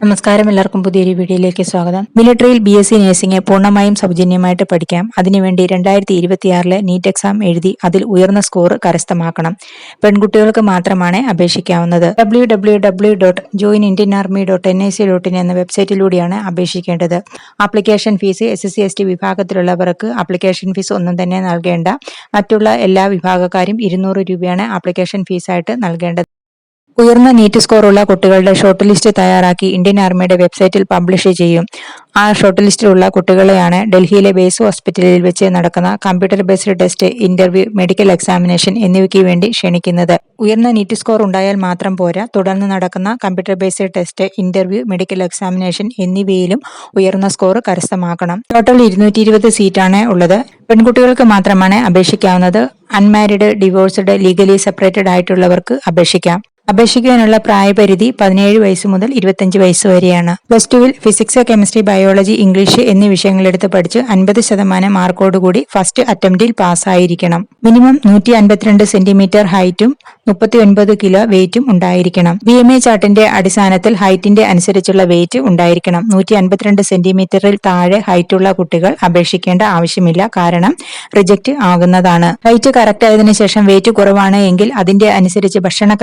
നമസ്കാരം. എല്ലാവർക്കും പുതിയൊരു വീഡിയോയിലേക്ക് സ്വാഗതം. മിലിറ്ററിയിൽ ബി എസ് സി നഴ്സിംഗ് പൂർണമായും സൗജന്യമായിട്ട് പഠിക്കാം. അതിനുവേണ്ടി രണ്ടായിരത്തി ഇരുപത്തിയാറിലെ നീറ്റ് എക്സാം എഴുതി അതിൽ ഉയർന്ന സ്കോർ കരസ്ഥമാക്കണം. പെൺകുട്ടികൾക്ക് മാത്രമാണ് അപേക്ഷിക്കാവുന്നത്. W W W dot join Indian army dot N I C dot in എന്ന വെബ്സൈറ്റിലൂടെയാണ് അപേക്ഷിക്കേണ്ടത്. Application fee S S C S T വിഭാഗത്തിലുള്ളവർക്ക് application fee ഒന്നും തന്നെ നൽകേണ്ട. മറ്റുള്ള എല്ലാ വിഭാഗക്കാരും ഇരുന്നൂറ് രൂപയാണ് ആപ്ലിക്കേഷൻ ഫീസായിട്ട് നൽകേണ്ടത്. ഉയർന്ന നീറ്റ് സ്കോറുള്ള കുട്ടികളുടെ ഷോർട്ട് ലിസ്റ്റ് തയ്യാറാക്കി ഇന്ത്യൻ ആർമിയുടെ വെബ്സൈറ്റിൽ പബ്ലിഷ് ചെയ്യും. ആ ഷോർട്ട് ലിസ്റ്റിലുള്ള കുട്ടികളെയാണ് ഡൽഹിയിലെ ബേസ് ഹോസ്പിറ്റലിൽ വെച്ച് നടക്കുന്ന computer based test interview medical examination എന്നിവയ്ക്ക് വേണ്ടി ക്ഷണിക്കുന്നത്. ഉയർന്ന നീറ്റ് സ്കോർ ഉണ്ടായാൽ മാത്രം പോരാ തുടർന്ന് നടക്കുന്ന computer based test interview medical examination എന്നിവയിലും ഉയർന്ന സ്കോർ കരസ്ഥമാക്കണം. ടോട്ടൽ ഇരുന്നൂറ്റി ഇരുപത് സീറ്റാണ് ഉള്ളത്. പെൺകുട്ടികൾക്ക് മാത്രമാണ് അപേക്ഷിക്കാവുന്നത്. അൺമാരിഡ് ഡിവോഴ്സ്ഡ് ലീഗലി സെപ്പറേറ്റഡ് ആയിട്ടുള്ളവർക്ക് അപേക്ഷിക്കാം. അപേക്ഷിക്കുവാനുള്ള പ്രായപരിധി പതിനേഴ് വയസ്സ് മുതൽ ഇരുപത്തഞ്ച് വയസ്സ് വരെയാണ്. പ്ലസ് ടുവിൽ ഫിസിക്സ് കെമിസ്ട്രി ബയോളജി ഇംഗ്ലീഷ് എന്നീ വിഷയങ്ങളെടുത്ത് പഠിച്ച് അൻപത് ശതമാനം മാർക്കോടുകൂടി ഫസ്റ്റ് അറ്റംപ്റ്റിൽ പാസ്സായിരിക്കണം മിനിമം നൂറ്റി അൻപത്തിരണ്ട് സെന്റിമീറ്റർ ഹൈറ്റും മുപ്പത്തി ഒൻപത് കിലോ വെയിറ്റും ഉണ്ടായിരിക്കണം. ബി എം എ ചാർട്ടിന്റെ അടിസ്ഥാനത്തിൽ ഹൈറ്റിന്റെ അനുസരിച്ചുള്ള വെയിറ്റ് ഉണ്ടായിരിക്കണം. നൂറ്റി അൻപത്തിരണ്ട് സെന്റിമീറ്ററിൽ താഴെ ഹൈറ്റുള്ള കുട്ടികൾ അപേക്ഷിക്കേണ്ട ആവശ്യമില്ല. കാരണം റിജക്റ്റ് ആകുന്നതാണ്. ഹൈറ്റ് കറക്റ്റ് ആയതിനു ശേഷം വെയിറ്റ് കുറവാണ് എങ്കിൽ അതിന്റെ അനുസരിച്ച് ഭക്ഷണ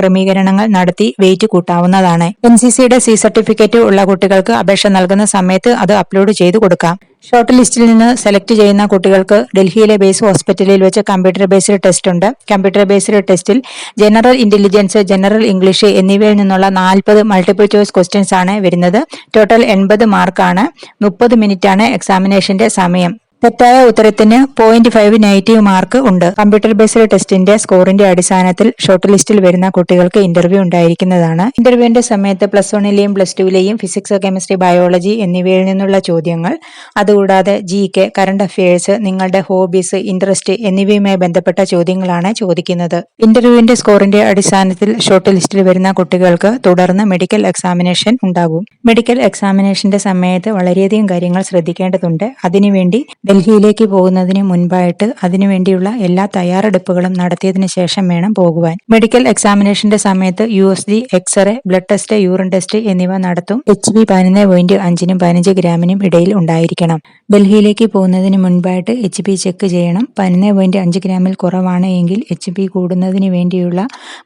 ക്രമീകരണങ്ങൾ നടത്തി വെയിറ്റ് കൂട്ടാവുന്നതാണ്. എൻ സി സിയുടെ സി സർട്ടിഫിക്കറ്റ് ഉള്ള കുട്ടികൾക്ക് അപേക്ഷ നൽകുന്ന സമയത്ത് അത് അപ്ലോഡ് ചെയ്തു കൊടുക്കാം. ഷോർട്ട് ലിസ്റ്റിൽ നിന്ന് സെലക്ട് ചെയ്യുന്ന കുട്ടികൾക്ക് ഡൽഹിയിലെ ബേസ് ഹോസ്പിറ്റലിൽ വെച്ച് കമ്പ്യൂട്ടർ ബേസ്ഡ് ടെസ്റ്റ് ഉണ്ട്. കമ്പ്യൂട്ടർ ബേസ്ഡ് ടെസ്റ്റിൽ ജനറൽ ഇന്റലിജൻസ് ജനറൽ ഇംഗ്ലീഷ് എന്നിവയിൽ നിന്നുള്ള നാൽപ്പത് മൾട്ടിപ്പിൾ ചോയ്സ് ക്വസ്റ്റ്യൻസ് ആണ് വരുന്നത്. ടോട്ടൽ എൺപത് മാർക്കാണ് മുപ്പത് മിനിറ്റ് ആണ് എക്സാമിനേഷന്റെ സമയം. തെറ്റായ ഉത്തരത്തിന് പോയിന്റ് ഫൈവ് നെഗറ്റീവ് മാർക്ക് ഉണ്ട്. കമ്പ്യൂട്ടർ ബേസ്ഡ് ടെസ്റ്റിന്റെ സ്കോറിന്റെ അടിസ്ഥാനത്തിൽ ഷോർട്ട് ലിസ്റ്റിൽ വരുന്ന കുട്ടികൾക്ക് ഇന്റർവ്യൂ ഉണ്ടായിരിക്കുന്നതാണ്. ഇന്റർവ്യൂവിന്റെ സമയത്ത് പ്ലസ് വണ്ണിലെയും പ്ലസ് ടുവിലെയും ഫിസിക്സ് കെമിസ്ട്രി ബയോളജി എന്നിവയിൽ നിന്നുള്ള ചോദ്യങ്ങൾ. അതുകൂടാതെ ജി കെ കറണ്ട് അഫയേഴ്സ് നിങ്ങളുടെ ഹോബീസ് ഇൻട്രസ്റ്റ് എന്നിവയുമായി ബന്ധപ്പെട്ട ചോദ്യങ്ങളാണ് ചോദിക്കുന്നത്. ഇന്റർവ്യൂവിന്റെ സ്കോറിന്റെ അടിസ്ഥാനത്തിൽ ഷോർട്ട് ലിസ്റ്റിൽ വരുന്ന കുട്ടികൾക്ക് തുടർന്ന് മെഡിക്കൽ എക്സാമിനേഷൻ ഉണ്ടാകും. മെഡിക്കൽ എക്സാമിനേഷന്റെ സമയത്ത് വളരെയധികം കാര്യങ്ങൾ ശ്രദ്ധിക്കേണ്ടതുണ്ട്. അതിനുവേണ്ടി ഡൽഹിയിലേക്ക് പോകുന്നതിന് മുൻപായിട്ട് അതിനുവേണ്ടിയുള്ള എല്ലാ തയ്യാറെടുപ്പുകളും നടത്തിയതിനു ശേഷം വേണം പോകുവാൻ. മെഡിക്കൽ എക്സാമിനേഷന്റെ സമയത്ത് U S G x-ray blood test urine test എന്നിവ നടത്തും. എച്ച് ബി പതിനൊന്ന് പോയിന്റ് അഞ്ചിനും പതിനഞ്ച് ഗ്രാമിനും ഇടയിൽ ഉണ്ടായിരിക്കണം. ഡൽഹിയിലേക്ക് പോകുന്നതിന് മുൻപായിട്ട് എച്ച് ബി ചെക്ക് ചെയ്യണം. പതിനൊന്ന് പോയിന്റ് അഞ്ച് ഗ്രാമിൽ കുറവാണ് എങ്കിൽ എച്ച് ബി കൂടുന്നതിന് വേണ്ടിയുള്ള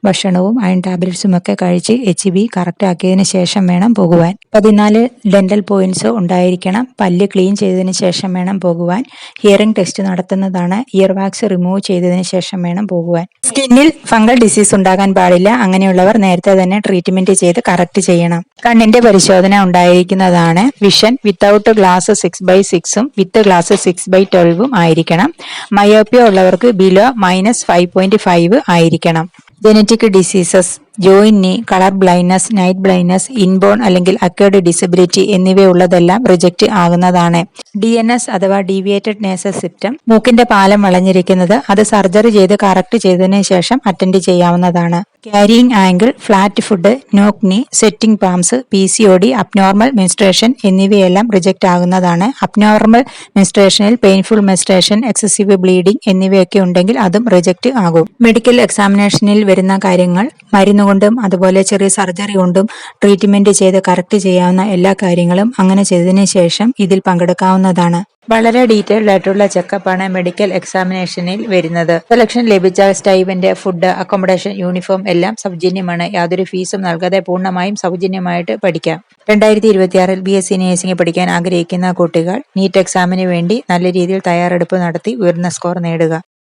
ഭക്ഷണവും അയൺ ടാബ്ലറ്റ്സും ഒക്കെ കഴിച്ച് എച്ച് ബി കറക്റ്റ് ആക്കിയതിനു ശേഷം വേണം പോകുവാൻ. പതിനാല് ഡെന്റൽ പോയിന്റ്സ് ഉണ്ടായിരിക്കണം. പല്ല് ക്ലീൻ ചെയ്തതിനു ശേഷം വേണം പോകുവാൻ. ഹിയറിംഗ് ടെസ്റ്റ് നടത്തുന്നതാണ് ഇയർ വാക്സ് റിമൂവ് ചെയ്തതിന് ശേഷം വേണം പോകുവാൻ. സ്കിന്നിൽ ഫംഗൽ ഡിസീസ് ഉണ്ടാകാൻ പാടില്ല അങ്ങനെയുള്ളവർ നേരത്തെ തന്നെ ട്രീറ്റ്മെന്റ് ചെയ്ത് കറക്റ്റ് ചെയ്യണം. കണ്ണിന്റെ പരിശോധന ഉണ്ടായിരിക്കുന്നതാണ് vision without glass six by സിക്സും വിത്ത് ഗ്ലാസ് സിക്സ് ബൈ ട്വൽവും ആയിരിക്കണം. മയോപ്പിയ ഉള്ളവർക്ക് below minus five point five ആയിരിക്കണം. Genetic diseases ജോയിന്നി colour blindness night blindness inborn അല്ലെങ്കിൽ അക്കേർഡ് ഡിസബിലിറ്റി എന്നിവയുള്ളതെല്ലാം റിജക്റ്റ് ആകുന്നതാണ്. ഡി എൻ എസ് അഥവാ ഡീവിയേറ്റഡ് നേസൽ സിസ്റ്റം മൂക്കിന്റെ പാലം വളഞ്ഞിരിക്കുന്നത് അത് സർജറി ചെയ്ത് കറക്റ്റ് ചെയ്തതിനു ശേഷം അറ്റൻഡ് ചെയ്യാവുന്നതാണ്. Carrying angle flat foot knock knee sweating palms P C O D abnormal menstruation എന്നിവയെല്ലാം റിജക്റ്റ് ആകുന്നതാണ്. അബ്നോർമൽ മെൻസ്ട്രേഷനിൽ പെയിൻഫുൾ മെൻസ്ട്രേഷൻ എക്സസീവ് ബ്ലീഡിംഗ് എന്നിവയൊക്കെ ഉണ്ടെങ്കിൽ അതും റിജക്റ്റ് ആകും. മെഡിക്കൽ എക്സാമിനേഷനിൽ വരുന്ന കാര്യങ്ങൾ മരുന്നുകൊണ്ടും അതുപോലെ ചെറിയ സർജറി കൊണ്ടും ട്രീറ്റ്മെന്റ് ചെയ്ത് കറക്റ്റ് ചെയ്യാവുന്ന എല്ലാ കാര്യങ്ങളും അങ്ങനെ ചെയ്തതിനു ശേഷം ഇതിൽ പങ്കെടുക്കാവുന്നതാണ്. വളരെ ഡീറ്റെയിൽഡ് ആയിട്ടുള്ള ചെക്കപ്പാണ് മെഡിക്കൽ എക്സാമിനേഷനിൽ വരുന്നത്. സെലക്ഷൻ ലഭിച്ച സ്റ്റൈവിന്റെ ഫുഡ് അക്കോമഡേഷൻ യൂണിഫോം എല്ലാം സൗജന്യമാണ്. യാതൊരു ഫീസും നൽകാതെ പൂർണമായും സൗജന്യമായിട്ട് പഠിക്കാം. രണ്ടായിരത്തി ഇരുപത്തിയാറിൽ ബി എസ് സി നേഴ്സിംഗ് പഠിക്കാൻ ആഗ്രഹിക്കുന്ന കുട്ടികൾ നീറ്റ് എക്സാമിന് വേണ്ടി നല്ല രീതിയിൽ തയ്യാറെടുപ്പ് നടത്തി ഉയർന്ന സ്കോർ നേടുക.